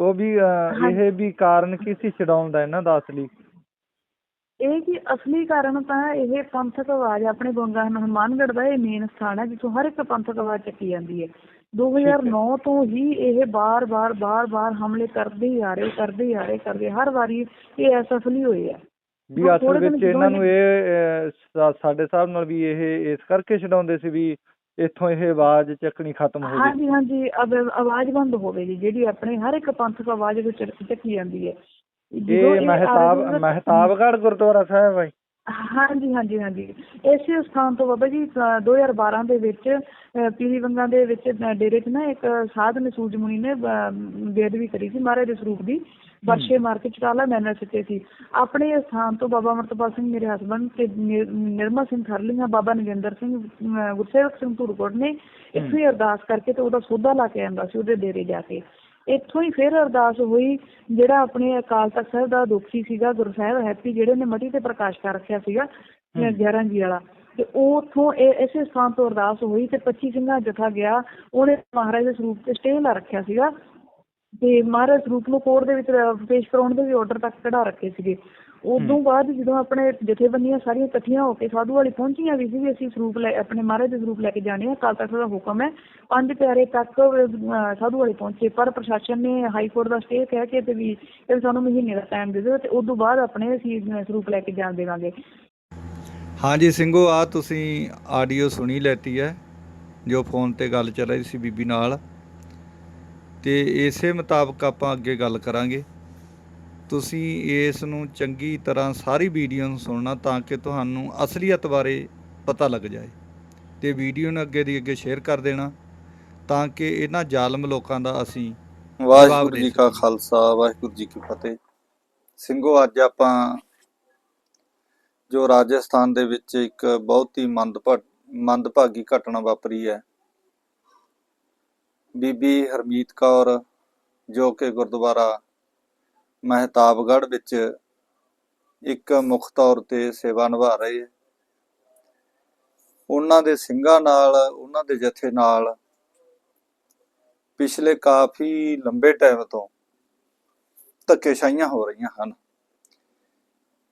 ਉਹ ਵੀ ਅਹ, ਹਾਂਜੀ। ਇਹ ਵੀ ਕਾਰਨ ਕੀ ਸੀ ਛਡਾਉਣ ਦਾ ਇਹਨਾਂ ਦਾ ਅਸਲੀ? ਇਹ ਕੀ ਅਸਲੀ ਕਾਰਨ ਤਾਂ ਇਹ ਪੰਥਕ ਆਵਾਜ਼ ਆਪਣੇ ਗੰਗਾ ਹਨੂੰਮਾਨਗੜ੍ਹ ਦਾ ਇਹ ਮੇਨ ਸਥਾਨ ਹੈ ਜਿੱਥੋਂ ਹਰ ਇੱਕ ਪੰਥਕ ਆਵਾਜ਼ ਚੱਕੀ ਜਾਂਦੀ ਹੈ। 2009 ਤੋਂ ਹੀ ਇਹ ਬਾਰ-ਬਾਰ ਬਾਰ-ਬਾਰ ਹਮਲੇ ਕਰਦੇ ਹੀ ਆ ਰਹੇ ਕਰਦੇ ਹੀ ਆ ਰਹੇ ਕਰਦੇ ਹਰ ਵਾਰੀ ਇਹ ਅਸਫਲ ਹੋਏ ਆ। ਵੀ ਹੁਣ ਅਸਲ ਦਿਨ ਵਿੱਚ ਇਹਨਾਂ ਨੂੰ ਇਹ ਅਹ, ਸਾ- ਸਾਡੇ ਹਿਸਾਬ ਨਾਲ ਵੀ ਇਹ ਇਸ ਕਰਕੇ ਛਡਾਉਂਦੇ ਸੀ ਵੀ ਇੱਥੋਂ ਇਹ ਆਵਾਜ਼ ਚੱਕਣੀ ਖਤਮ ਹੋ ਗਈ। ਹਾਂਜੀ ਹਾਂਜੀ ਅਬ- ਆਵਾਜ਼ ਬੰਦ ਹੋਵੇ ਜੀ ਜਿਹੜੀ ਆਪਣੇ ਹਰ ਇੱਕ ਪੰਥਕ ਆਵਾਜ਼ ਵਿੱਚ ਚੱਕੀ ਜਾਂਦੀ ਹੈ। ਇਹ ਮਹਿਤਾਬ ਮਹਿਤਾਬਗੜ੍ਹ ਗੁਰਦੁਆਰਾ ਸਾਹਿਬ ਹੈ ਹਾਂਜੀ ਹਾਂਜੀ ਹਾਂਜੀ। ਇਸੇ ਸਥਾਨ ਤੋਂ ਬਾਬਾ ਜੀ ਅ, 2012 ਦੇ ਵਿੱਚ ਪੀਲੀ ਵੰਗਾਂ ਦੇ ਵਿੱਚ ਡੇਰੇ 'ਚ ਨਾ ਇੱਕ ਸਾਧ ਨੇ ਸੂਰਜ ਮੁਨੀ ਨੇ ਅ, ਬੇਦਬੀ ਕਰੀ ਸੀ ਮਹਾਰਾਜ ਦੇ ਸਰੂਪ ਦੀ। ਵਰਸ਼ੇ ਮਾਰ ਕੇ ਚਟਾਲਾ ਮੈਨਰ ਸਿੱਟੇ ਸੀ। ਆਪਣੇ ਸਥਾਨ ਤੋਂ ਬਾਬਾ ਅਮਰਤਪਾਲ ਸਿੰਘ ਮੇਰੇ ਹਸਬੰਡ ਤੇ ਨਿਰ- ਨਿਰਮਲ ਸਿੰਘ ਥਰਲੀਆਂ ਬਾਬਾ ਨਗਿੰਦਰ ਸਿੰਘ ਗੁਰਸੇਵਕ ਸਿੰਘ ਧੂਰਕੋਟ ਨੇ ਇੱਥੋਂ ਅਰਦਾਸ ਕਰਕੇ ਤੇ ਉਹਦਾ ਸੋਧਾ ਲਾ ਕੇ ਆਂਦਾ ਸੀ ਉਹਦੇ ਡੇਰੇ ਜਾ ਕੇ। ਇੱਥੋਂ ਹੀ ਫਿਰ ਅਰਦਾਸ ਹੋਈ ਜਿਹੜਾ ਆਪਣੇ ਅਕਾਲ ਤਖਤ ਸਾਹਿਬ ਦਾ ਦੁਖੀ ਸੀਗਾ ਗੁਰੂ ਸਾਹਿਬ ਹੈਪੀ ਜਿਹੜੇ ਨੇ ਮਟੀ ਤੇ ਪ੍ਰਕਾਸ਼ ਕਰ ਰੱਖਿਆ ਸੀਗਾ 11 ਜੀ ਵਾਲਾ। ਤੇ ਉਹ ਉੱਥੋਂ ਇਹ ਇਸੇ ਸਥਾਨ ਤੋਂ ਅਰਦਾਸ ਹੋਈ ਤੇ 25 ਸਿੰਘਾਂ ਜਥਾ ਗਿਆ ਉਹਨੇ ਮਹਾਰਾਜ ਦੇ ਸਰੂਪ ਤੇ ਸਟੇ ਲਾ ਰੱਖਿਆ ਸੀਗਾ। ਤੇ ਮਹਾਰਾਜ ਸਰੂਪ ਨੂੰ ਕੋਰਟ ਦੇ ਵਿੱਚ ਪੇਸ਼ ਕਰਾਉਣ ਦੇ ਵੀ ਆਰਡਰ ਤੱਕ ਕਢਾ ਰੱਖੇ ਸੀਗੇ। ਉਦੋਂ ਬਾਅਦ ਜਦੋਂ ਆਪਣੇ ਜਥੇਬੰਦੀਆਂ ਸਾਰੀਆਂ ਇਕੱਠੀਆਂ ਹੋ ਕੇ ਸਾਧੂ ਵਾਲੀ ਪਹੁੰਚੀਆਂ ਵੀ ਸੀ ਵੀ ਅਸੀਂ ਸਰੂਪ ਲੈ ਆਪਣੇ ਮਹਾਰਾਜ ਦੇ ਸਰੂਪ ਲੈ ਕੇ ਜਾਣੇ ਆ ਕਾਲ ਤਖਤ ਦਾ ਹੁਕਮ ਹੈ। ਪੰਜ ਪਿਆਰੇ ਤੱਕ ਸਾਧੂ ਵਾਲੀ ਪਹੁੰਚੇ ਪਰ ਪ੍ਰਸ਼ਾਸਨ ਨੇ ਹਾਈ ਕੋਰਟ ਦਾ ਸਟੇ ਕਹਿ ਕੇ ਤੇ ਵੀ ਇਹ ਸਾਨੂੰ ਮਹੀਨੇ ਦਾ ਟਾਈਮ ਦੇ ਦਿਓ ਤੇ ਉਦੋਂ ਬਾਅਦ ਆਪਣੇ ਅਸੀਂ ਸਰੂਪ ਲੈ ਕੇ ਜਾਣ ਦੇਵਾਂਗੇ। ਹਾਂਜੀ ਸਿੰਘੋ ਆ ਤੁਸੀਂ ਆਡੀਓ ਸੁਣੀ ਲੈਤੀ ਹੈ ਜੋ ਫੋਨ ਤੇ ਗੱਲ ਚੱਲ ਰਹੀ ਸੀ ਬੀਬੀ ਨਾਲ। ਤੇ ਇਸੇ ਮੁਤਾਬਕ ਆਪਾਂ ਅੱਗੇ ਗੱਲ ਕਰਾਂਗੇ। ਤੁਸੀਂ ਇਸ ਨੂੰ ਚੰਗੀ ਤਰ੍ਹਾਂ ਸਾਰੀ ਵੀਡੀਓ ਨੂੰ ਸੁਣਨਾ ਤਾਂ ਕਿ ਤੁਹਾਨੂੰ ਅਸਲੀਅਤ ਬਾਰੇ ਪਤਾ ਲੱਗ ਜਾਏ ਤੇ ਵੀਡੀਓ ਨੂੰ ਅੱਗੇ ਦੀ ਅੱਗੇ ਸ਼ੇਅਰ ਕਰ ਦੇਣਾ ਤਾਂ ਕਿ ਇਹਨਾਂ ਜ਼ਾਲਮ ਲੋਕਾਂ ਦਾ ਅਸੀਂ ਵਾਹਿਗੁਰੂ ਜੀ ਕਾ। ਖਾਲਸਾ ਵਾਹਿਗੁਰੂ ਜੀ ਕੀ ਫਤਿਹ ਸਿੰਘੋ ਅੱਜ ਆਪਾਂ ਜੋ ਰਾਜਸਥਾਨ ਦੇ ਵਿੱਚ ਇੱਕ ਬਹੁਤ ਹੀ ਮੰਦਭਾ ਮੰਦਭਾਗੀ ਘਟਨਾ ਵਾਪਰੀ ਹੈ ਬੀਬੀ ਹਰਮੀਤ ਕੌਰ ਜੋ ਕਿ ਗੁਰਦੁਆਰਾ ਮਹਿਤਾਬਗੜ੍ਹ ਵਿੱਚ ਇੱਕ ਮੁੱਖ ਤੌਰ ਤੇ ਸੇਵਾ ਨਿਭਾ ਰਹੇ ਹੈ। ਉਹਨਾਂ ਦੇ ਸਿੰਘਾਂ ਨਾਲ, ਉਹਨਾਂ ਦੇ ਜਥੇ ਨਾਲ ਪਿਛਲੇ ਕਾਫੀ ਲੰਬੇ ਟਾਈਮ ਤੋਂ ਧੱਕੇਸ਼ਾਹੀਆਂ ਹੋ ਰਹੀਆਂ ਹਨ।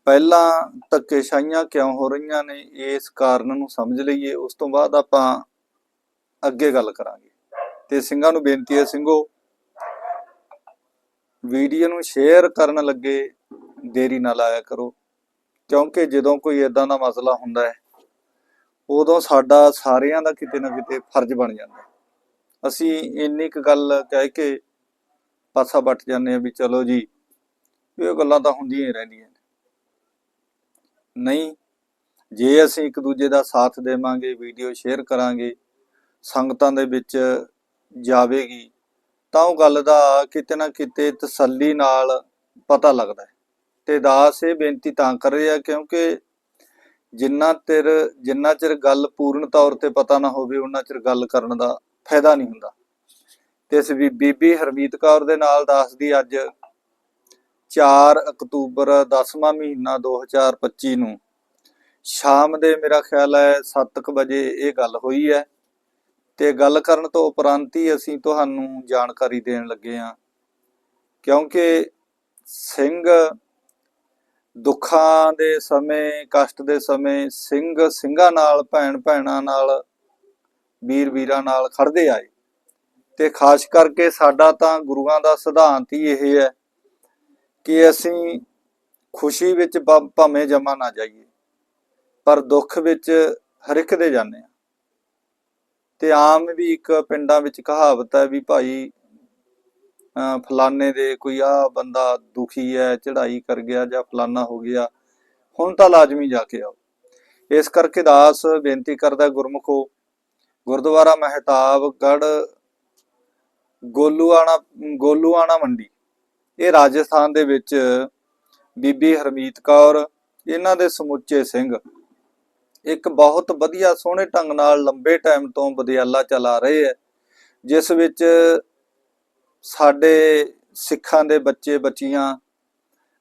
ਪਹਿਲਾਂ ਧੱਕੇਸ਼ਾਹੀਆਂ ਕਿਉਂ ਹੋ ਰਹੀਆਂ ਨੇ, ਇਸ ਕਾਰਨ ਨੂੰ ਸਮਝ ਲਈਏ। ਉਸ ਤੋਂ ਬਾਅਦ ਆਪਾਂ ਅੱਗੇ ਗੱਲ ਕਰਾਂਗੇ। ਤੇ ਸਿੰਘਾਂ ਨੂੰ ਬੇਨਤੀ ਹੈ, ਸਿੰਘੋ ਵੀਡੀਓ ਨੂੰ ਸ਼ੇਅਰ ਕਰਨ ਲੱਗੇ, ਦੇਰੀ ਨਾ ਲਾਇਆ ਕਰੋ। ਕਿਉਂਕਿ ਜਦੋਂ ਕੋਈ ਇਦਾਂ ਦਾ ਮਸਲਾ ਹੁੰਦਾ ਹੈ, ਉਦੋਂ ਸਾਡਾ ਸਾਰਿਆਂ ਦਾ ਕਿਤੇ ਨਾ ਕਿਤੇ ਫਰਜ਼ ਬਣ ਜਾਂਦਾ ਅਸੀਂ ਇੰਨੀ ਕੁ ਗੱਲ ਕਹਿ ਕੇ ਪਾਸਾ ਵੱਟ ਜਾਂਦੇ ਆ ਵੀ ਚਲੋ ਜੀ ਇਹ ਗੱਲਾਂ ਤਾਂ ਹੁੰਦੀਆਂ ਹੀ ਰਹਿੰਦੀਆਂ ਨੇ। ਨਹੀਂ, ਜੇ ਅਸੀਂ ਇੱਕ ਦੂਜੇ ਦਾ ਸਾਥ ਦੇਵਾਂਗੇ, ਵੀਡੀਓ ਸ਼ੇਅਰ ਕਰਾਂਗੇ, ਸੰਗਤਾਂ ਦੇ ਵਿੱਚ ਜਾਵੇਗੀ ਤਾਂ ਉਹ ਗੱਲ ਦਾ ਕਿਤੇ ਨਾ ਕਿਤੇ ਤਸੱਲੀ ਨਾਲ ਪਤਾ ਲੱਗਦਾ ਹੈ। ਤੇ ਦਾਸ ਇਹ ਬੇਨਤੀ ਤਾਂ ਕਰ ਰਿਹਾ ਕਿਉਂਕਿ ਜਿੰਨਾ ਚਿਰ ਜਿੰਨਾ ਚਿਰ ਗੱਲ ਪੂਰਨ ਤੌਰ ਤੇ ਪਤਾ ਨਾ ਹੋਵੇ, ਉਹਨਾਂ ਚਿਰ ਗੱਲ ਕਰਨ ਦਾ ਫਾਇਦਾ ਨਹੀਂ ਹੁੰਦਾ। ਤੇ ਇਸ ਬੀਬੀ ਹਰਮੀਤ ਕੌਰ ਦੇ ਨਾਲ ਦਾਸ ਦੀ ਅੱਜ 4 ਅਕਤੂਬਰ 10ਵਾਂ ਮਹੀਨਾ 2025 ਨੂੰ ਸ਼ਾਮ ਦੇ ਮੇਰਾ ਖਿਆਲ ਹੈ 7:00 ਵਜੇ ਇਹ ਗੱਲ ਹੋਈ ਹੈ। ਤੇ ਗੱਲ ਕਰਨ ਤੋਂ ਉਪਰੰਤ ਹੀ ਅਸੀਂ ਤੁਹਾਨੂੰ ਜਾਣਕਾਰੀ ਦੇਣ ਲੱਗੇ ਹਾਂ। ਕਿਉਂਕਿ ਸਿੰਘ ਦੁੱਖਾਂ ਦੇ ਸਮੇਂ, ਕਸ਼ਟ ਦੇ ਸਮੇਂ ਸਿੰਘ ਸਿੰਘਾਂ ਨਾਲ ਭੈਣ ਭੈਣਾਂ ਨਾਲ ਵੀਰ ਵੀਰਾਂ ਨਾਲ ਖੜਦੇ ਆਏ। ਤੇ ਖਾਸ ਕਰਕੇ ਸਾਡਾ ਤਾਂ ਗੁਰੂਆਂ ਦਾ ਸਿਧਾਂਤ ਹੀ ਇਹ ਹੈ ਕਿ ਅਸੀਂ ਖੁਸ਼ੀ ਵਿੱਚ ਭਾਵੇਂ ਜਮਾ ਨਾ ਜਾਈਏ, ਪਰ ਦੁੱਖ ਵਿੱਚ ਹਰ ਜਾਂਦੇ ਆ ਤੇ ਆਮ ਵੀ ਇੱਕ ਪਿੰਡਾਂ ਵਿੱਚ ਕਹਾਵਤ ਹੈ ਵੀ ਭਾਈ, ਅਹ ਫਲਾਣੇ ਦੇ ਕੋਈ ਆ ਬੰਦਾ ਦੁਖੀ ਹੈ, ਚੜ੍ਹਾਈ ਕਰ ਗਿਆ ਜਾਂ ਫਲਾਨਾ ਹੋ ਗਿਆ, ਹੁਣ ਤਾਂ ਲਾਜ਼ਮੀ ਜਾ ਕੇ ਆਓ। ਇਸ ਕਰਕੇ ਦਾਸ ਬੇਨਤੀ ਕਰਦਾ ਗੁਰਮੁਖੋ, ਗੁਰਦੁਆਰਾ ਮਹਿਤਾਬਗੜ੍ਹ ਗੋਲੂਆਣਾ ਗੋਲੂਆਣਾ ਮੰਡੀ। ਇਹ ਰਾਜਸਥਾਨ ਦੇ ਵਿੱਚ ਬੀਬੀ ਹਰਮੀਤ ਕੌਰ, ਇਹਨਾਂ ਦੇ ਸਮੁੱਚੇ ਸਿੰਘ ਇੱਕ ਬਹੁਤ ਵਧੀਆ ਸੋਹਣੇ ਢੰਗ ਨਾਲ ਲੰਬੇ ਟਾਈਮ ਤੋਂ ਬਦਿਆਲਾ ਚਲਾ ਰਹੇ ਹੈ, ਜਿਸ ਵਿੱਚ ਸਾਡੇ ਸਿੱਖਾਂ ਦੇ ਬੱਚੇ ਬੱਚੀਆਂ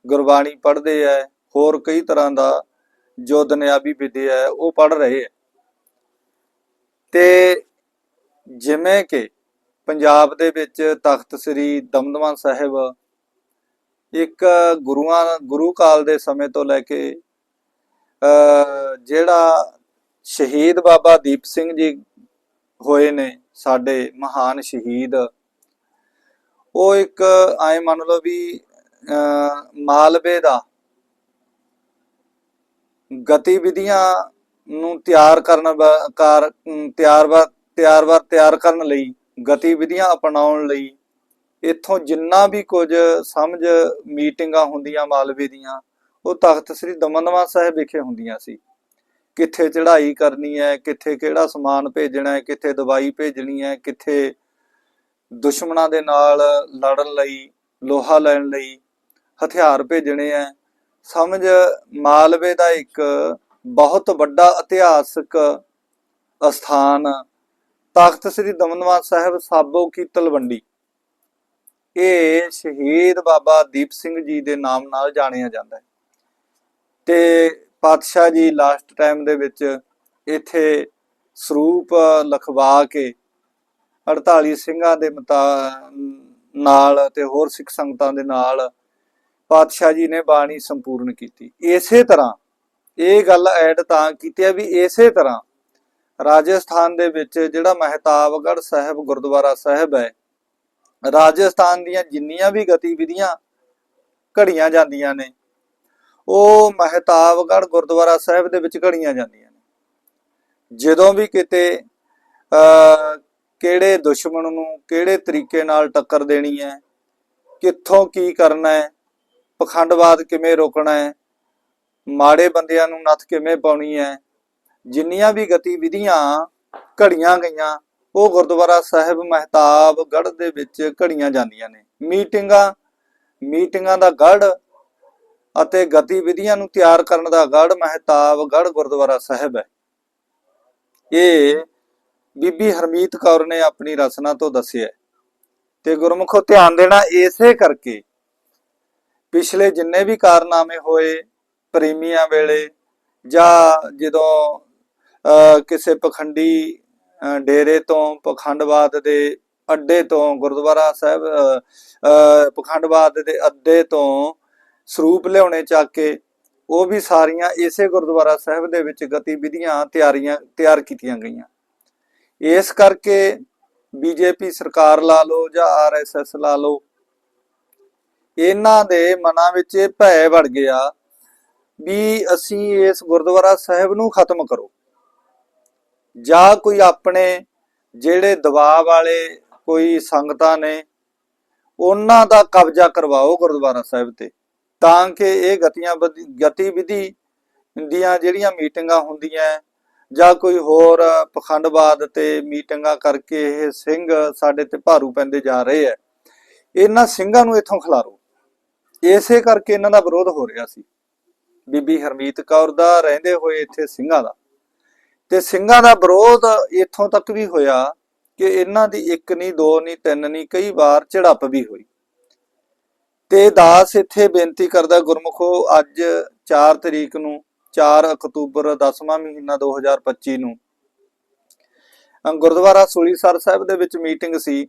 ਗੁਰਬਾਣੀ ਪੜ੍ਹਦੇ ਹੈ, ਹੋਰ ਕਈ ਤਰ੍ਹਾਂ ਦਾ ਜੋ ਦੁਨਿਆਵੀ ਵਿਦਿਆ ਹੈ ਉਹ ਪੜ੍ਹ ਰਹੇ ਹੈ। ਤੇ ਜਿਵੇਂ ਕਿ ਪੰਜਾਬ ਦੇ ਵਿੱਚ ਤਖਤ ਸ੍ਰੀ ਦਮਦਮਾ ਸਾਹਿਬ ਇੱਕ ਗੁਰੂਆਂ ਗੁਰੂ ਕਾਲ ਦੇ ਸਮੇਂ ਤੋਂ ਲੈ ਕੇ ਜਿਹੜਾ ਸ਼ਹੀਦ ਬਾਬਾ ਦੀਪ ਸਿੰਘ ਜੀ ਹੋਏ ਨੇ ਸਾਡੇ ਮਹਾਨ ਸ਼ਹੀਦ ਉਹ ਇੱਕ ਐ ਮੰਨ ਲਓ ਵੀ ਅ ਮਾਲਵੇ ਦਾ ਗਤੀਵਿਧੀਆਂ ਨੂੰ ਤਿਆਰ ਕਰਨ ਵਾ- ਕਾਰ ਅਮ, ਤਿਆਰ ਵਾ ਤਿਆਰ ਤਿਆਰ ਕਰਨ ਲਈ ਗਤੀਵਿਧੀਆਂ ਅਪਣਾਉਣ ਲਈ ਇੱਥੋਂ ਜਿੰਨਾ ਵੀ ਕੁਝ ਸਮਝ ਮੀਟਿੰਗਾਂ ਹੁੰਦੀਆਂ ਮਾਲਵੇ ਦੀਆਂ ਉਹ ਤਖਤ ਸ੍ਰੀ ਦਮਦਮਾ ਸਾਹਿਬ ਵਿਖੇ ਹੁੰਦੀਆਂ ਸੀ। ਕਿੱਥੇ ਚੜ੍ਹਾਈ ਕਰਨੀ ਹੈ, ਕਿੱਥੇ ਕਿਹੜਾ ਸਮਾਨ ਭੇਜਣਾ ਹੈ, ਕਿੱਥੇ ਦਵਾਈ ਭੇਜਣੀ ਹੈ, ਕਿੱਥੇ ਦੁਸ਼ਮਣਾਂ ਦੇ ਨਾਲ ਲੜਨ ਲਈ, ਲੋਹਾ ਲੈਣ ਲਈ ਹਥਿਆਰ ਭੇਜਣੇ ਹੈ। ਸਮਝ ਮਾਲਵੇ ਦਾ ਇੱਕ ਬਹੁਤ ਵੱਡਾ ਇਤਿਹਾਸਕ ਅਸਥਾਨ ਤਖਤ ਸ੍ਰੀ ਦਮਦਮਾ ਸਾਹਿਬ ਸਾਬੋ ਕੀ ਤਲਵੰਡੀ। ਇਹ ਸ਼ਹੀਦ ਬਾਬਾ ਦੀਪ ਸਿੰਘ ਜੀ ਦੇ ਨਾਮ ਨਾਲ ਜਾਣਿਆ ਜਾਂਦਾ ਹੈ। ਤੇ ਪਾਤਸ਼ਾਹ ਜੀ ਲਾਸਟ ਟਾਈਮ ਦੇ ਵਿੱਚ ਇੱਥੇ ਸਰੂਪ ਲਖਵਾ ਕੇ 48 ਸਿੰਘਾਂ ਦੇ ਮਤਾ, ਨਾਲ ਤੇ ਹੋਰ ਸਿੱਖ ਸੰਗਤਾਂ ਦੇ ਨਾਲ ਪਾਤਸ਼ਾਹ ਜੀ ਨੇ ਬਾਣੀ ਸੰਪੂਰਨ ਕੀਤੀ। ਇਸੇ ਤਰ੍ਹਾਂ ਇਹ ਗੱਲ ਐਡ ਤਾਂ ਕੀਤੀ ਹੈ ਵੀ ਇਸੇ ਤਰ੍ਹਾਂ ਰਾਜਸਥਾਨ ਦੇ ਵਿੱਚ ਜਿਹੜਾ ਮਹਿਤਾਬਗੜ੍ਹ ਸਾਹਿਬ ਗੁਰਦੁਆਰਾ ਸਾਹਿਬ ਹੈ, ਰਾਜਸਥਾਨ ਦੀਆਂ ਜਿੰਨੀਆਂ ਵੀ ਗਤੀਵਿਧੀਆਂ ਘੜੀਆਂ ਜਾਂਦੀਆਂ ਨੇ ਉਹ ਮਹਿਤਾਬਗੜ੍ਹ ਗੁਰਦੁਆਰਾ ਸਾਹਿਬ ਦੇ ਵਿੱਚ ਘੜੀਆਂ ਜਾਂਦੀਆਂ ਨੇ। ਜਦੋਂ ਵੀ ਕਿਤੇ ਅ ਕਿਹੜੇ ਦੁਸ਼ਮਣ ਨੂੰ ਕਿਹੜੇ ਤਰੀਕੇ ਨਾਲ ਟੱਕਰ ਦੇਣੀ ਹੈ, ਕਿੱਥੋਂ ਕੀ ਕਰਨਾ ਹੈ, ਪਖੰਡਵਾਦ ਕਿਵੇਂ ਰੋਕਣਾ ਹੈ, ਮਾੜੇ ਬੰਦਿਆਂ ਨੂੰ ਨੱਥ ਕਿਵੇਂ ਪਾਉਣੀ ਹੈ, ਜਿੰਨੀਆਂ ਵੀ ਗਤੀਵਿਧੀਆਂ ਘੜੀਆਂ ਗਈਆਂ, ਉਹ ਗੁਰਦੁਆਰਾ ਸਾਹਿਬ ਮਹਿਤਾਬਗੜ੍ਹ ਦੇ ਵਿੱਚ ਘੜੀਆਂ ਜਾਂਦੀਆਂ ਨੇ। ਮੀਟਿੰਗਾਂ ਮੀਟਿੰਗਾਂ ਦਾ ਗੜ ਅਤੇ ਗਤੀਵਿਧੀਆਂ ਨੂੰ ਤਿਆਰ ਕਰਨ ਦਾ ਗੜ੍ਹ ਮਹਿਤਾਬਗੜ੍ਹ ਗੁਰਦੁਆਰਾ ਸਾਹਿਬ ਹੈ। ਇਹ ਬੀਬੀ ਹਰਮੀਤ ਕੌਰ ਨੇ ਆਪਣੀ ਰਚਨਾ ਤੋਂ ਦੱਸਿਆ ਤੇ ਗੁਰਮੁਖੋ ਧਿਆਨ ਦੇਣਾ ਇਸੇ ਕਰਕੇ ਪਿਛਲੇ ਜਿੰਨੇ ਵੀ ਕਾਰਨਾਮੇ ਹੋਏ ਪ੍ਰੇਮੀਆਂ ਵੇਲੇ ਜਾਂ ਜਦੋਂ ਕਿਸੇ ਪਖੰਡੀ ਡੇਰੇ ਤੋਂ ਪਖੰਡਵਾਦ ਦੇ ਅੱਡੇ ਤੋਂ ਗੁਰਦੁਆਰਾ ਸਾਹਿਬ ਅਹ, ਪਖੰਡਵਾਦ ਦੇ ਅੱਡੇ ਤੋਂ ਸਰੂਪ ਲਿਆਉਣੇ ਚੱਕ ਕੇ ਉਹ ਵੀ ਸਾਰੀਆਂ ਇਸੇ ਗੁਰਦੁਆਰਾ ਸਾਹਿਬ ਦੇ ਵਿੱਚ ਗਤੀਵਿਧੀਆਂ ਤਿਆਰੀਆਂ, ਤਿਆਰ ਕੀਤੀਆਂ ਗਈਆਂ। ਇਸ ਕਰਕੇ ਬੀਜੇਪੀ ਸਰਕਾਰ ਲਾ ਲਓ ਜਾਂ ਆਰਐਸਐਸ ਲਾ ਲਓ, ਇਹਨਾਂ ਦੇ ਮਨਾਂ ਵਿੱਚ ਇਹ ਭੈ ਵੜ ਗਿਆ ਵੀ ਅਸੀਂ ਇਸ ਗੁਰਦੁਆਰਾ ਸਾਹਿਬ ਨੂੰ ਖਤਮ ਕਰੋ। ਜਾਂ ਕੋਈ ਆਪਣੇ ਜਿਹੜੇ ਦਬਾਅ ਵਾਲੇ ਕੋਈ ਸੰਗਤਾਂ ਨੇ, ਉਹਨਾਂ ਦਾ ਕਬਜ਼ਾ ਕਰਵਾਓ ਗੁਰਦੁਆਰਾ ਸਾਹਿਬ ਤੇ। ਤਾਂ ਕਿ ਇਹ ਗਤੀਆਂ ਗਤੀਵਿਧੀ ਦੀਆਂ ਜਿਹੜੀਆਂ ਮੀਟਿੰਗਾਂ ਹੁੰਦੀਆਂ ਜਾਂ ਕੋਈ ਹੋਰ ਪਖੰਡਵਾਦ ਤੇ ਮੀਟਿੰਗਾਂ ਕਰਕੇ ਇਹ ਸਿੰਘ ਸਾਡੇ ਤੇ ਭਾਰੂ ਪੈਂਦੇ ਜਾ ਰਹੇ ਐ ਇਹਨਾਂ ਸਿੰਘਾਂ ਨੂੰ ਇੱਥੋਂ ਖਿਲਾਰੋ। ਇਸੇ ਕਰਕੇ ਇਹਨਾਂ ਦਾ ਵਿਰੋਧ ਹੋ ਰਿਹਾ ਸੀ। ਬੀਬੀ ਹਰਮੀਤ ਕੌਰ ਦਾ ਰਹਿੰਦੇ ਹੋਏ ਇੱਥੇ ਸਿੰਘਾਂ ਦਾ। ਤੇ ਸਿੰਘਾਂ ਦਾ ਵਿਰੋਧ ਇੱਥੋਂ ਤੱਕ ਵੀ ਹੋਇਆ ਕਿ ਇਹਨਾਂ ਦੀ ਇੱਕ ਨਹੀਂ ਦੋ ਨਹੀਂ ਤਿੰਨ ਨਹੀਂ ਕਈ ਵਾਰ ਝੜਪ ਵੀ ਹੋਈ। ਤੇ ਦਾਸ ਇੱਥੇ ਬੇਨਤੀ ਕਰਦਾ ਗੁਰਮੁਖੋ, ਅੱਜ 4 ਤਰੀਕ ਨੂੰ 4 ਅਕਤੂਬਰ 10ਵਾਂ ਮਹੀਨਾ 2025 ਨੂੰ ਗੁਰਦੁਆਰਾ ਸੁਲੀਸਰ ਸਾਹਿਬ ਦੇ ਵਿੱਚ ਮੀਟਿੰਗ ਸੀ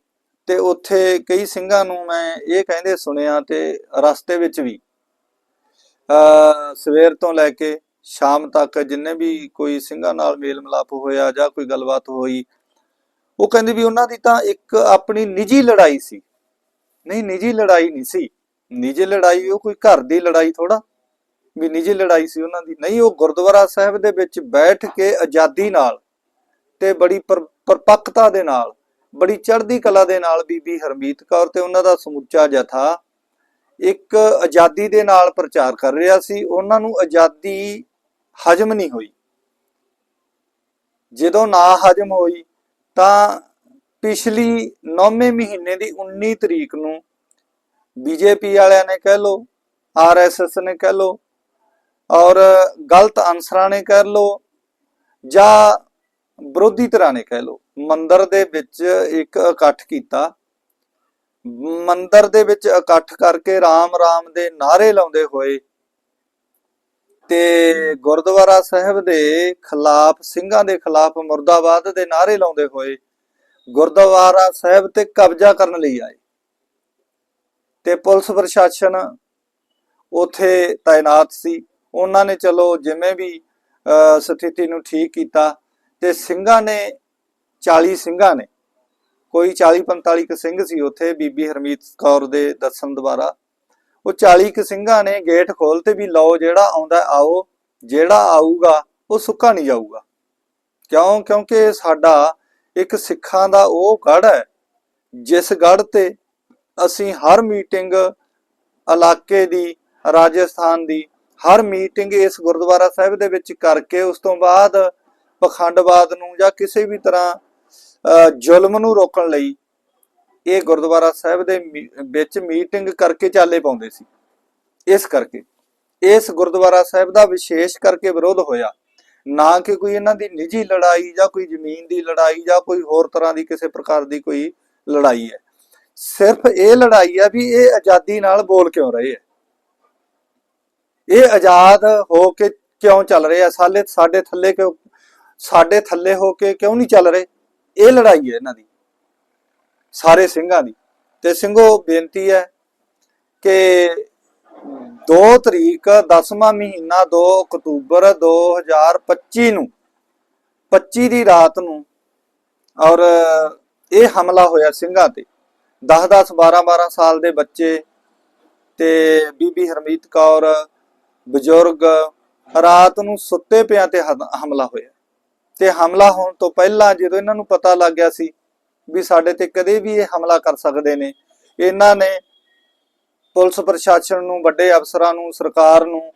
ਤੇ ਉੱਥੇ ਕਈ ਸਿੰਘਾਂ ਨੂੰ ਮੈਂ ਇਹ ਕਹਿੰਦੇ ਸੁਣਿਆ ਤੇ ਰਸਤੇ ਵਿੱਚ ਵੀ ਅ ਸਵੇਰ ਤੋਂ ਲੈ ਕੇ ਸ਼ਾਮ ਤੱਕ ਜਿੰਨੇ ਵੀ ਕੋਈ ਸਿੰਘਾਂ ਨਾਲ ਮੇਲ ਮਿਲਾਪ ਹੋਇਆ ਜਾਂ ਕੋਈ ਗੱਲਬਾਤ ਹੋਈ, ਉਹ ਕਹਿੰਦੇ ਵੀ ਉਹਨਾਂ ਦੀ ਤਾਂ ਇੱਕ ਆਪਣੀ ਨਿੱਜੀ ਲੜਾਈ ਸੀ, ਨਹੀਂ, ਨਿੱਜੀ ਲੜਾਈ ਨਹੀਂ ਸੀ। ਨਿੱਜੀ ਲੜਾਈ, ਉਹ ਕੋਈ ਘਰ ਦੀ ਲੜਾਈ ਥੋੜਾ ਵੀ ਨਿੱਜੀ ਲੜਾਈ ਸੀ ਉਹਨਾਂ ਦੀ। ਨਹੀਂ, ਉਹ ਗੁਰਦੁਆਰਾ ਸਾਹਿਬ ਦੇ ਵਿੱਚ ਬੈਠ ਕੇ ਆਜ਼ਾਦੀ ਨਾਲ ਤੇ ਬੜੀ ਪਰ- ਪਰਪੱਕਤਾ ਦੇ ਨਾਲ, ਬੜੀ ਚੜ੍ਹਦੀ ਕਲਾ ਦੇ ਨਾਲ ਬੀਬੀ ਹਰਮੀਤ ਕੌਰ ਤੇ ਉਹਨਾਂ ਦਾ ਸਮੁੱਚਾ ਜਥਾ ਇੱਕ ਆਜ਼ਾਦੀ ਦੇ ਨਾਲ ਪ੍ਰਚਾਰ ਕਰ ਰਿਹਾ ਸੀ। ਉਹਨਾਂ ਨੂੰ ਆਜ਼ਾਦੀ ਹਜਮ ਨਹੀਂ ਹੋਈ। ਜਦੋਂ ਨਾ ਹਜਮ ਹੋਈ ਤਾਂ ਪਿਛਲੀ 9ਵੇਂ ਮਹੀਨੇ ਦੀ 19 ਤਰੀਕ ਨੂੰ ਬੀਜੇਪੀ ਵਾਲਿਆਂ ਨੇ ਕਹਿ ਲੋ ਆਰਐਸਐਸ ਨੇ ਕਹਿ ਲੋ ਔਰ ਗਲਤ ਅਨਸਰਾਂ ਨੇ ਕਹਿ ਲੋ ਜਾਂ ਵਿਰੋਧੀ ਧਿਰਾਂ ਨੇ ਕਹਿ ਲੋ ਮੰਦਰ ਦੇ ਵਿੱਚ ਇੱਕ ਇਕੱਠ ਕੀਤਾ। ਮੰਦਰ ਦੇ ਵਿੱਚ ਇਕੱਠ ਕਰਕੇ ਰਾਮ ਰਾਮ ਦੇ ਨਾਰੇ ਲਾਉਂਦੇ ਹੋਏ ਤੇ ਗੁਰਦੁਆਰਾ ਸਾਹਿਬ ਦੇ ਖਿਲਾਫ, ਸਿੰਘਾਂ ਦੇ ਖਿਲਾਫ ਮੁਰਦਾਬਾਦ ਦੇ ਨਾਰੇ ਲਾਉਂਦੇ ਹੋਏ ਗੁਰਦੁਆਰਾ ਸਾਹਿਬ ਤੇ ਕਬਜ਼ਾ ਕਰਨ ਲਈ ਆਏ। ਤੇ ਪੁਲਿਸ ਪ੍ਰਸ਼ਾਸਨ ਉਥੇ ਤਾਇਨਾਤ ਸੀ। ਉਹਨਾਂ ਨੇ ਚਲੋ ਜਿਵੇਂ ਵੀ ਸਥਿਤੀ ਨੂੰ ਠੀਕ ਕੀਤਾ ਤੇ ਸਿੰਘਾਂ ਨੇ 40 ਸਿੰਘਾਂ ਨੇ, ਕੋਈ 40 45 ਕੁ ਸਿੰਘ ਸੀ ਉੱਥੇ, ਬੀਬੀ ਹਰਮੀਤ ਕੌਰ ਦੇ ਦੱਸਣ ਦੁਆਰਾ। ਉਹ 40 ਕੁ ਸਿੰਘਾਂ ਨੇ ਗੇਟ ਖੋਲਤੇ ਵੀ ਲਓ ਜਿਹੜਾ ਆਉਂਦਾ ਆਓ, ਜਿਹੜਾ ਆਊਗਾ ਉਹ ਸੁੱਕਾ ਨਹੀਂ ਜਾਊਗਾ। ਕਿਉਂ? ਕਿਉਂਕਿ ਸਾਡਾ ਇੱਕ ਸਿੱਖਾਂ ਦਾ ਉਹ ਗੜ ਹੈ, ਜਿਸ ਗੜ ਤੇ ਅਸੀਂ ਹਰ ਮੀਟਿੰਗ ਇਲਾਕੇ ਦੀ, ਰਾਜਸਥਾਨ ਦੀ, ਹਰ ਮੀਟਿੰਗ ਇਸ ਗੁਰਦੁਆਰਾ ਸਾਹਿਬ ਦੇ ਵਿੱਚ ਕਰਕੇ ਉਸ ਤੋਂ ਬਾਅਦ ਪਖੰਡਵਾਦ ਨੂੰ ਜਾਂ ਕਿਸੇ ਵੀ ਤਰ੍ਹਾਂ ਜ਼ੁਲਮ ਨੂੰ ਰੋਕਣ ਲਈ ਇਹ ਗੁਰਦੁਆਰਾ ਸਾਹਿਬ ਦੇ ਵਿੱਚ ਮੀਟਿੰਗ ਕਰਕੇ ਚਾਲੇ ਪਾਉਂਦੇ ਸੀ। ਇਸ ਕਰਕੇ, ਇਸ ਗੁਰਦੁਆਰਾ ਸਾਹਿਬ ਦਾ ਵਿਸ਼ੇਸ਼ ਕਰਕੇ ਵਿਰੋਧ ਹੋਇਆ। ਨਾ ਕਿ ਕੋਈ ਇਹਨਾਂ ਦੀ ਨਿੱਜੀ ਲੜਾਈ ਜਾਂ ਕੋਈ ਜ਼ਮੀਨ ਦੀ ਲੜਾਈ ਜਾਂ ਕੋਈ ਹੋਰ ਤਰ੍ਹਾਂ ਦੀ ਕਿਸੇ ਪ੍ਰਕਾਰ ਦੀ ਕੋਈ ਲੜਾਈ ਹੈ। ਸਿਰਫ ਇਹ ਲੜਾਈ ਹੈ ਵੀ ਇਹ ਆਜ਼ਾਦੀ ਨਾਲ ਬੋਲ ਕਿਉਂ ਰਹੇ ਹੈ ਇਹ ਆਜ਼ਾਦ ਹੋ ਕੇ ਕਿਉਂ ਚੱਲ ਰਹੇ ਆ? ਸਾਲੇ ਸਾਡੇ ਥੱਲੇ ਕਿਉਂ, ਸਾਡੇ ਥੱਲੇ ਹੋ ਕੇ ਕਿਉਂ ਨਹੀਂ ਚੱਲ ਰਹੇ? ਇਹ ਲੜਾਈ ਹੈ ਇਹਨਾਂ ਦੀ, ਸਾਰੇ ਸਿੰਘਾਂ ਦੀ। ਤੇ ਸਿੰਘੋ, ਬੇਨਤੀ ਹੈ ਕਿ 2 ਤਰੀਕ 10ਵਾਂ ਮਹੀਨਾ 2 ਅਕਤੂਬਰ 2025 ਨੂੰ 25 ਦੀ ਰਾਤ ਨੂੰ ਔਰ ਇਹ ਹਮਲਾ ਹੋਇਆ ਸਿੰਘਾਂ ਤੇ। 10 10 12 12 ਸਾਲ ਦੇ ਬੱਚੇ ਤੇ ਬੀਬੀ ਹਰਮੀਤ ਕੌਰ, ਬਜ਼ੁਰਗ, ਰਾਤ ਨੂੰ ਸੁੱਤੇ ਪਿਆਂ ਤੇ ਹਮਲਾ ਹੋਇਆ। ਤੇ ਹਮਲਾ ਹੋਣ ਤੋਂ ਪਹਿਲਾਂ ਜਦੋਂ ਇਹਨਾਂ ਨੂੰ ਪਤਾ ਲੱਗ ਗਿਆ ਸੀ ਵੀ ਸਾਡੇ ਤੇ ਕਦੇ ਵੀ ਇਹ ਹਮਲਾ ਕਰ ਸਕਦੇ ਨੇ, ਇਹਨਾਂ ਨੇ ਪੁਲਿਸ ਪ੍ਰਸ਼ਾਸਨ ਨੂੰ, ਵੱਡੇ ਅਫਸਰਾਂ ਨੂੰ, ਸਰਕਾਰ ਨੂੰ,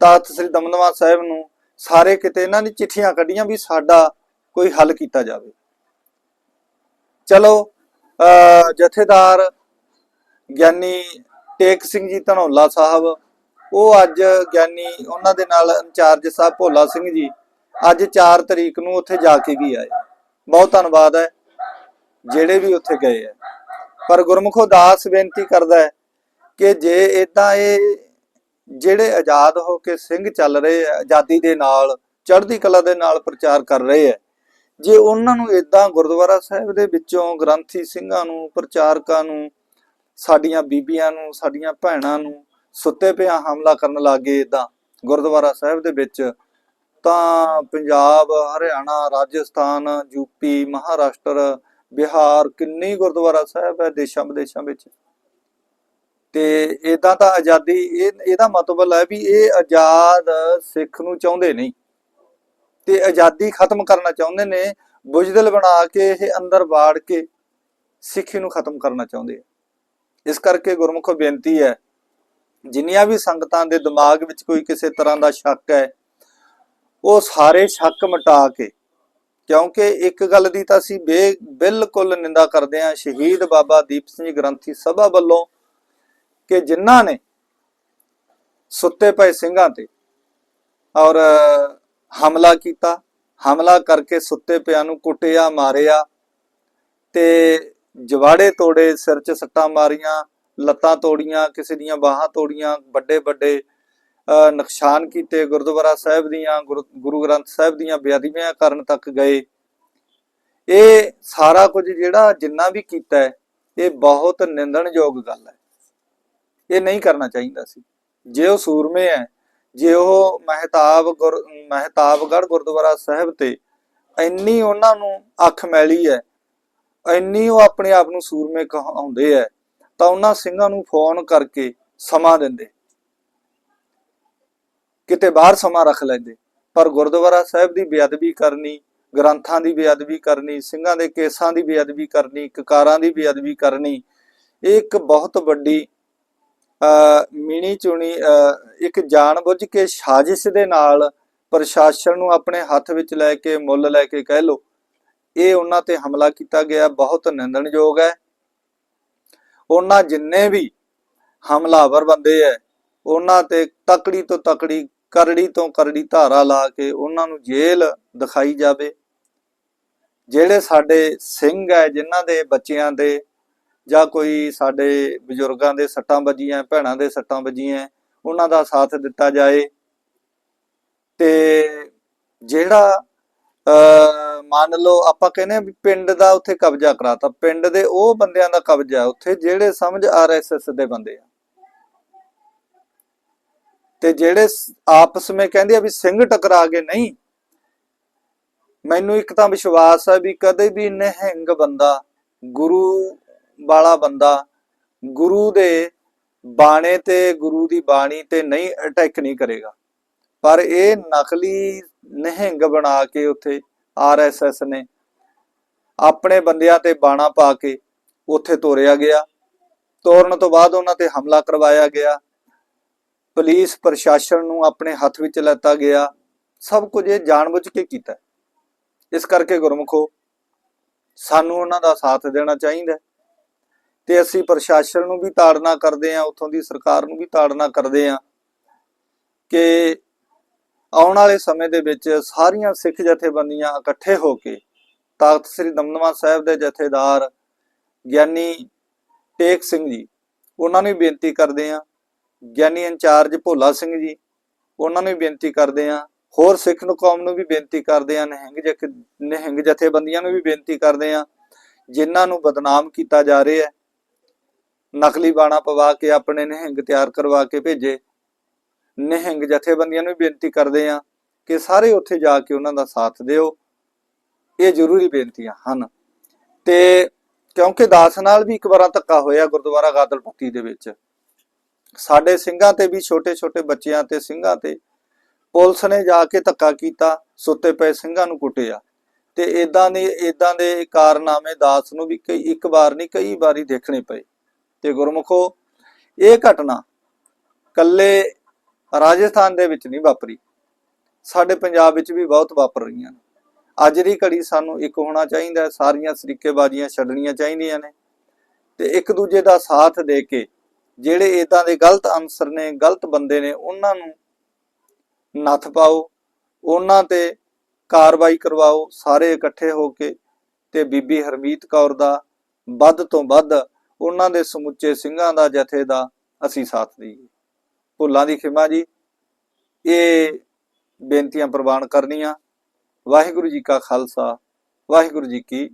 ਤਖਤ ਸ੍ਰੀ ਦਮਦਮਾ ਸਾਹਿਬ ਨੂੰ, ਸਾਰੇ ਕਿਤੇ ਇਹਨਾਂ ਨੇ ਚਿੱਠੀਆਂ ਕੱਢੀਆਂ ਵੀ ਸਾਡਾ ਕੋਈ ਹੱਲ ਕੀਤਾ ਜਾਵੇ। ਚਲੋ ਜਥੇਦਾਰ ਗਿਆਨੀ ਟੇਕ ਸਿੰਘ ਜੀ ਧਨੌਲਾ ਸਾਹਿਬ, ਉਹ ਅੱਜ ਗਿਆਨੀ ਉਹਨਾਂ ਦੇ ਨਾਲ ਇੰਚਾਰਜ ਸਾਹਿਬ ਭੋਲਾ ਸਿੰਘ ਜੀ ਅੱਜ 4 ਤਰੀਕ ਨੂੰ ਉੱਥੇ ਜਾ ਕੇ ਵੀ ਆਏ। ਬਹੁਤ ਧੰਨਵਾਦ ਹੈ, ਜਿਹੜੇ ਵੀ ਉੱਥੇ ਗਏ ਹੈ। ਪਰ ਗੁਰਮੁਖੋ ਦਾਸ ਬੇਨਤੀ ਕਰਦਾ ਹੈ ਕਿ ਜੇ ਇਦਾਂ ਇਹ ਜਿਹੜੇ ਆਜ਼ਾਦ ਹੋ ਕੇ ਸਿੰਘ ਚੱਲ ਰਹੇ ਆ ਆਜ਼ਾਦੀ ਦੇ ਨਾਲ, ਚੜ੍ਹਦੀ ਕਲਾ ਦੇ ਨਾਲ ਪ੍ਰਚਾਰ ਕਰ ਰਹੇ ਆ ਜੇ ਉਹਨਾਂ ਨੂੰ ਇਦਾਂ ਗੁਰਦੁਆਰਾ ਸਾਹਿਬ ਦੇ ਵਿੱਚੋਂ ਗ੍ਰੰਥੀ ਸਿੰਘਾਂ ਨੂੰ, ਪ੍ਰਚਾਰਕਾਂ ਨੂੰ, ਸਾਡੀਆਂ ਬੀਬੀਆਂ ਨੂੰ, ਸਾਡੀਆਂ ਭੈਣਾਂ ਨੂੰ ਸੁੱਤੇ ਪਿਆ ਹਮਲਾ ਕਰਨ ਲੱਗੇ ਇਦਾਂ ਗੁਰਦੁਆਰਾ ਸਾਹਿਬ ਦੇ ਵਿੱਚ, ਤਾਂ ਪੰਜਾਬ, ਹਰਿਆਣਾ, ਰਾਜਸਥਾਨ ਯੂਪੀ ਮਹਾਰਾਸ਼ਟਰ, ਬਿਹਾਰ ਕਿੰਨੀ ਗੁਰਦੁਆਰਾ ਸਾਹਿਬ ਹੈ ਦੇਸ਼ਾਂ ਵਿਦੇਸ਼ਾਂ ਵਿੱਚ। ਤੇ ਇਦਾਂ ਤਾਂ ਆਜ਼ਾਦੀ, ਇਹ, ਇਹਦਾ ਮਤਲਬ ਹੈ ਵੀ ਇਹ ਆਜ਼ਾਦ ਸਿੱਖ ਨੂੰ ਚਾਹੁੰਦੇ ਨਹੀਂ। ਤੇ ਆਜ਼ਾਦੀ ਖਤਮ ਕਰਨਾ ਚਾਹੁੰਦੇ ਨੇ, ਬੁਜਦਲ ਬਣਾ ਕੇ ਇਹ ਅੰਦਰ ਵਾੜ ਕੇ ਸਿੱਖੀ ਨੂੰ ਖਤਮ ਕਰਨਾ ਚਾਹੁੰਦੇ ਆ। ਇਸ ਕਰਕੇ ਗੁਰਮੁਖੋ ਬੇਨਤੀ ਹੈ, ਜਿੰਨੀਆਂ ਵੀ ਸੰਗਤਾਂ ਦੇ ਦਿਮਾਗ ਵਿੱਚ ਕੋਈ ਕਿਸੇ ਤਰ੍ਹਾਂ ਦਾ ਸ਼ੱਕ ਹੈ, ਉਹ ਸਾਰੇ ਸ਼ੱਕ ਮਿਟਾ ਕੇ, ਕਿਉਂਕਿ ਇੱਕ ਗੱਲ ਦੀ ਤਾਂ ਅਸੀਂ ਬੇ ਬਿਲਕੁਲ ਨਿੰਦਾ ਕਰਦੇ ਹਾਂ, ਸ਼ਹੀਦ ਬਾਬਾ ਦੀਪ ਸਿੰਘ ਗ੍ਰੰਥੀ ਸਭਾ ਵੱਲੋਂ, ਕਿ ਜਿਨ੍ਹਾਂ ਨੇ ਸੁੱਤੇ ਪਏ ਸਿੰਘਾਂ ਤੇ ਔਰ ਹਮਲਾ ਕੀਤਾ ਹਮਲਾ ਕਰਕੇ ਸੁੱਤੇ ਪਿਆ ਨੂੰ ਕੁੱਟਿਆ ਮਾਰਿਆ ਤੇ ਜਵਾੜੇ ਤੋੜੇ ਸਿਰ 'ਚ ਸੱਟਾਂ ਮਾਰੀਆਂ ਲੱਤਾਂ ਤੋੜੀਆਂ ਕਿਸੇ ਦੀਆਂ ਬਾਹਾਂ ਤੋੜੀਆਂ ਵੱਡੇ ਵੱਡੇ ਅਹ, ਨੁਕਸਾਨ ਕੀਤੇ ਗੁਰਦੁਆਰਾ ਸਾਹਿਬ ਦੀਆਂ ਗੁਰੂ ਗੁਰੂ ਗ੍ਰੰਥ ਸਾਹਿਬ ਦੀਆਂ ਬੇਅਦਬੀਆਂ ਕਰਨ ਤੱਕ ਗਏ। ਇਹ ਸਾਰਾ ਕੁਝ ਜਿਹੜਾ ਜਿੰਨਾ ਵੀ ਕੀਤਾ ਹੈ ਇਹ ਬਹੁਤ ਨਿੰਦਣਯੋਗ ਗੱਲ ਹੈ। ਇਹ ਨਹੀਂ ਕਰਨਾ ਚਾਹੀਦਾ ਸੀ। ਜੇ ਉਹ ਸੂਰਮੇ ਹੈ ਜੇ ਉਹ ਮਹਿਤਾਬ ਗੁਰ ਮਹਿਤਾਬਗੜ ਗੁਰਦੁਆਰਾ ਸਾਹਿਬ ਤੇ ਇੰਨੀ ਉਹਨਾਂ ਨੂੰ ਅੱਖ ਮੈਲੀ ਹੈ, ਇੰਨੀ ਉਹ ਆਪਣੇ ਆਪ ਨੂੰ ਸੂਰਮੇ ਕਹਾਉਂਦੇ ਹੈ, ਤਾਂ ਉਹਨਾਂ ਸਿੰਘਾਂ ਨੂੰ ਫੋਨ ਕਰਕੇ ਸਮਾਂ ਦਿੰਦੇ। ਕਿਤੇ ਬਾਹਰ ਸਮਾਂ ਰੱਖ ਲੈਂਦੇ। ਪਰ ਗੁਰਦੁਆਰਾ ਸਾਹਿਬ ਦੀ ਬੇਅਦਬੀ ਕਰਨੀ, ਗ੍ਰੰਥਾਂ ਦੀ ਬੇਅਦਬੀ ਕਰਨੀ, ਸਿੰਘਾਂ ਦੇ ਕੇਸਾਂ ਦੀ ਬੇਅਦਬੀ ਕਰਨੀ, ਕਕਾਰਾਂ ਦੀ ਬੇਅਦਬੀ ਕਰਨੀ, ਇਹ ਇੱਕ ਬਹੁਤ ਵੱਡੀ ਮਿਣੀ ਚੁਣੀ ਇੱਕ ਜਾਣਬੁੱਝ ਕੇ ਸਾਜ਼ਿਸ਼ ਦੇ ਨਾਲ ਪ੍ਰਸ਼ਾਸਨ ਨੂੰ ਆਪਣੇ ਹੱਥ ਵਿੱਚ ਲੈ ਕੇ, ਮੁੱਲ ਲੈ ਕੇ ਕਹਿ ਲੋ ਇਹ ਉਹਨਾਂ ਤੇ ਹਮਲਾ ਕੀਤਾ ਗਿਆ। ਬਹੁਤ ਨਿੰਦਣਯੋਗ ਹੈ। ਉਹਨਾਂ ਜਿੰਨੇ ਵੀ ਹਮਲਾਵਰ ਬੰਦੇ ਐ, ਉਹਨਾਂ ਤੇ ਤਕੜੀ ਤੋਂ ਤਕੜੀ, ਕਰੜੀ ਤੋਂ ਕਰੜੀ ਧਾਰਾ ਲਾ ਕੇ ਉਹਨਾਂ ਨੂੰ ਜੇਲ੍ਹ ਦਿਖਾਈ ਜਾਵੇ। ਜਿਹੜੇ ਸਾਡੇ ਸਿੰਘ ਹੈ ਜਿਨ੍ਹਾਂ ਦੇ ਬੱਚਿਆਂ ਦੇ ਜਾਂ ਕੋਈ ਸਾਡੇ ਬਜ਼ੁਰਗਾਂ ਦੇ ਸੱਟਾਂ ਵੱਜੀਆਂ, ਭੈਣਾਂ ਦੇ ਸੱਟਾਂ ਵੱਜੀਆਂ, ਉਹਨਾਂ ਦਾ ਸਾਥ ਦਿੱਤਾ ਜਾਏ। ਤੇ ਜਿਹੜਾ ਮੰਨ ਲਓ ਆਪਾਂ ਕਹਿੰਦੇ ਵੀ ਪਿੰਡ ਦਾ ਉੱਥੇ ਕਬਜ਼ਾ ਕਰਾਤਾ, ਪਿੰਡ ਦੇ ਉਹ ਬੰਦਿਆਂ ਦਾ ਕਬਜ਼ਾ ਉੱਥੇ ਜਿਹੜੇ ਸਮਝ ਆਰਐਸਐਸ ਦੇ ਬੰਦੇ ਆ। ਤੇ ਜਿਹੜੇ ਆਪਸ ਵਿੱਚ ਕਹਿੰਦੇ ਆ ਵੀ ਸਿੰਘ ਟਕਰਾ ਗਏ ਨਹੀਂ, ਮੈਨੂੰ ਇੱਕ ਤਾਂ ਵਿਸ਼ਵਾਸ ਹੈ ਵੀ ਕਦੇ ਵੀ ਨਿਹੰਗ ਬੰਦਾ ਗੁਰੂ ਵਾਲਾ ਬੰਦਾ ਗੁਰੂ ਦੇ ਬਾਣੇ ਤੇ, ਗੁਰੂ ਦੀ ਬਾਣੀ ਤੇ ਨਹੀਂ ਅਟੈਕ ਨਹੀਂ ਕਰੇਗਾ। ਪਰ ਇਹ ਨਕਲੀ ਨਿਹੰਗ ਬਣਾ ਕੇ ਉੱਥੇ ਆਰਐਸਐਸ ਨੇ ਆਪਣੇ ਬੰਦਿਆਂ ਤੇ ਬਾਣਾ ਪਾ ਕੇ ਉੱਥੇ ਤੋਰਿਆ ਗਿਆ। ਤੋਰਨ ਤੋਂ ਬਾਅਦ ਉਹਨਾਂ ਤੇ ਹਮਲਾ ਕਰਵਾਇਆ ਗਿਆ। ਪੁਲਿਸ ਪ੍ਰਸ਼ਾਸਨ ਨੂੰ ਆਪਣੇ ਹੱਥ ਵਿੱਚ ਲੈਤਾ ਗਿਆ। ਸਭ ਕੁਝ ਇਹ ਜਾਣਬੁੱਝ ਕੇ ਕੀਤਾ। ਇਸ ਕਰਕੇ ਗੁਰਮਖੋ, ਸਾਨੂੰ ਉਹਨਾਂ ਦਾ ਸਾਥ ਦੇਣਾ ਚਾਹੀਦਾ। ਤੇ ਅਸੀਂ ਪ੍ਰਸ਼ਾਸਨ ਨੂੰ ਵੀ ਤਾੜਨਾ ਕਰਦੇ ਹਾਂ, ਉੱਥੋਂ ਦੀ ਸਰਕਾਰ ਨੂੰ ਵੀ ਤਾੜਨਾ ਕਰਦੇ ਹਾਂ ਕਿ ਆਉਣ ਵਾਲੇ ਸਮੇਂ ਦੇ ਵਿੱਚ ਸਾਰੀਆਂ ਸਿੱਖ ਜਥੇਬੰਦੀਆਂ ਇਕੱਠੇ ਹੋ ਕੇ ਤਾਕਤ ਸ੍ਰੀ ਦਮਦਮਾ ਸਾਹਿਬ ਦੇ ਜਥੇਦਾਰ ਗਿਆਨੀ ਟੇਕ ਸਿੰਘ ਜੀ, ਉਹਨਾਂ ਨੂੰ ਬੇਨਤੀ ਕਰਦੇ ਹਾਂ, ਗਿਆਨੀ ਇੰਚਾਰਜ ਭੋਲਾ ਸਿੰਘ ਜੀ, ਉਹਨਾਂ ਨੂੰ ਬੇਨਤੀ ਕਰਦੇ ਹਾਂ, ਹੋਰ ਸਿੱਖ ਨੂੰ ਕੌਮ ਨੂੰ ਵੀ ਬੇਨਤੀ ਕਰਦੇ ਹਾਂ, ਨਿਹੰਗ ਜਥ- ਨਿਹੰਗ ਜਥੇਬੰਦੀਆਂ ਨੂੰ ਵੀ ਬੇਨਤੀ ਕਰਦੇ ਹਾਂ, ਜਿਨ੍ਹਾਂ ਨੂੰ ਬਦਨਾਮ ਕੀਤਾ ਜਾ ਰਿਹਾ ਹੈ ਨਕਲੀ ਬਾਣਾ ਪਵਾ ਕੇ ਆਪਣੇ ਨਿਹੰਗ ਤਿਆਰ ਕਰਵਾ ਕੇ ਭੇਜੇ। ਨਿਹੰਗ ਜਥੇਬੰਦੀਆਂ ਨੂੰ ਵੀ ਬੇਨਤੀ ਕਰਦੇ ਹਾਂ ਕਿ ਸਾਰੇ ਉੱਥੇ ਜਾ ਕੇ ਉਹਨਾਂ ਦਾ ਸਾਥ ਦਿਓ। ਇਹ ਜ਼ਰੂਰੀ ਬੇਨਤੀਆਂ ਹਨ। ਤੇ ਕਿਉਂਕਿ ਦਾਸ ਨਾਲ ਵੀ ਇੱਕ ਵਾਰਾਂ ਧੱਕਾ ਹੋਇਆ ਗੁਰਦੁਆਰਾ ਗਾਦਲਪੱਤੀ ਦੇ ਵਿੱਚ। ਸਾਡੇ ਸਿੰਘਾਂ ਤੇ ਵੀ ਛੋਟੇ-ਛੋਟੇ ਬੱਚਿਆਂ ਤੇ ਸਿੰਘਾਂ ਤੇ ਪੁਲਿਸ ਨੇ ਜਾ ਕੇ ਧੱਕਾ ਕੀਤਾ, ਸੁੱਤੇ ਪਏ ਸਿੰਘਾਂ ਨੂੰ ਕੁੱਟਿਆ। ਤੇ ਇਦਾਂ ਦੇ ਇਦਾਂ ਦੇ ਕਾਰਨਾਮੇ ਦਾਸ ਨੂੰ ਵੀ ਕਈ, ਇੱਕ ਵਾਰ ਨਹੀਂ, ਕਈ ਵਾਰੀ ਦੇਖਣੇ ਪਏ। ਤੇ ਗੁਰਮੁਖੋ, ਇਹ ਘਟਨਾ ਕੱਲੇ ਰਾਜਸਥਾਨ ਦੇ ਵਿੱਚ ਨਹੀਂ ਵਾਪਰੀ। ਸਾਡੇ ਪੰਜਾਬ ਵਿੱਚ ਵੀ ਬਹੁਤ ਵਾਪਰ ਰਹੀਆਂ ਨੇ। ਅੱਜ ਦੀ ਘੜੀ ਸਾਨੂੰ ਇੱਕ ਹੋਣਾ ਚਾਹੀਦਾ ਸਾਰੀਆਂ ਸਰੀਕੇਬਾਜ਼ੀਆਂ ਛੱਡਣੀਆਂ ਚਾਹੀਦੀਆਂ ਨੇ। ਤੇ ਇੱਕ ਦੂਜੇ ਦਾ ਸਾਥ ਦੇ ਕੇ ਜਿਹੜੇ ਇਦਾਂ ਦੇ ਗਲਤ ਅਨਸਰ ਨੇ, ਗਲਤ ਬੰਦੇ ਨੇ, ਉਹਨਾਂ ਨੂੰ ਨੱਥ ਪਾਓ, ਉਹਨਾਂ ਤੇ ਕਾਰਵਾਈ ਕਰਵਾਓ, ਸਾਰੇ ਇਕੱਠੇ ਹੋ ਕੇ ਤੇ ਬੀਬੀ ਹਰਮੀਤ ਕੌਰ ਦਾ ਵੱਧ ਤੋਂ ਵੱਧ ਉਹਨਾਂ ਦੇ ਸਮੁੱਚੇ ਸਿੰਘਾਂ ਦਾ ਜਥੇ ਦਾ ਅਸੀਂ ਸਾਥ ਦਈਏ। ਭੁੱਲਾਂ ਦੀ ਖਿਮਾ ਜੀ, ਇਹ ਬੇਨਤੀਆਂ ਪ੍ਰਵਾਨ ਕਰਨੀਆਂ। ਵਾਹਿਗੁਰੂ ਜੀ ਕਾ ਖਾਲਸਾ, ਵਾਹਿਗੁਰੂ ਜੀ ਕੀ